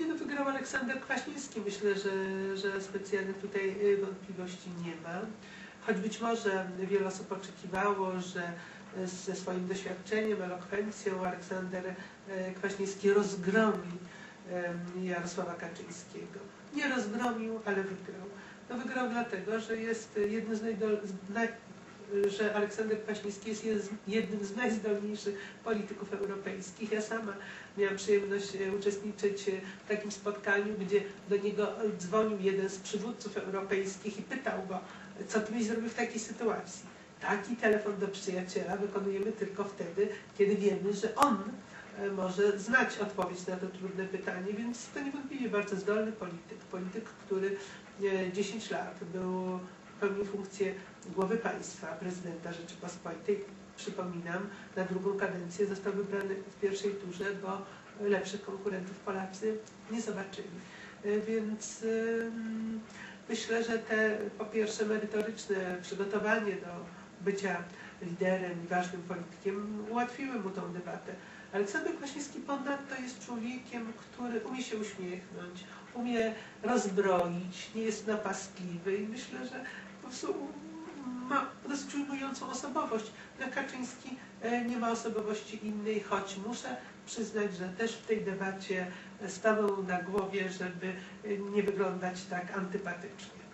No, wygrał Aleksander Kwaśniewski. Myślę, że, że specjalnych tutaj y, wątpliwości nie ma. Choć być może wiele osób oczekiwało, że y, ze swoim doświadczeniem, elokwencją Aleksander y, Kwaśniewski rozgromi Jarosława Kaczyńskiego. Nie rozgromił, ale wygrał. No wygrał dlatego, że jest jednym z najdol... że Aleksander Kwaśniewski jest jed- jednym z najzdolniejszych polityków europejskich. Ja sama miałam przyjemność e, uczestniczyć e, w takim spotkaniu, gdzie do niego dzwonił jeden z przywódców europejskich i pytał go, co ty byś zrobił w takiej sytuacji. Taki telefon do przyjaciela wykonujemy tylko wtedy, kiedy wiemy, że on e, może znać odpowiedź na to trudne pytanie, więc to niewątpliwie bardzo zdolny polityk. Polityk, który e, 10 lat był, pełnił funkcję głowy państwa, prezydenta Rzeczypospolitej. Przypominam, na drugą kadencję został wybrany w pierwszej turze, bo lepszych konkurentów Polacy nie zobaczyli. E, Więc myślę, że te po pierwsze merytoryczne przygotowanie do bycia liderem i ważnym politykiem ułatwiły mu tą debatę. Aleksander Kwaśniewski ponadto jest człowiekiem, który umie się uśmiechnąć, umie rozbroić, nie jest napastliwy i myślę, że po prostu ma dosyć ujmującą osobowość. No Kaczyński e, nie ma osobowości innej, choć muszę przyznać, że też w tej debacie stanął na głowie, żeby e, nie wyglądać tak antypatycznie.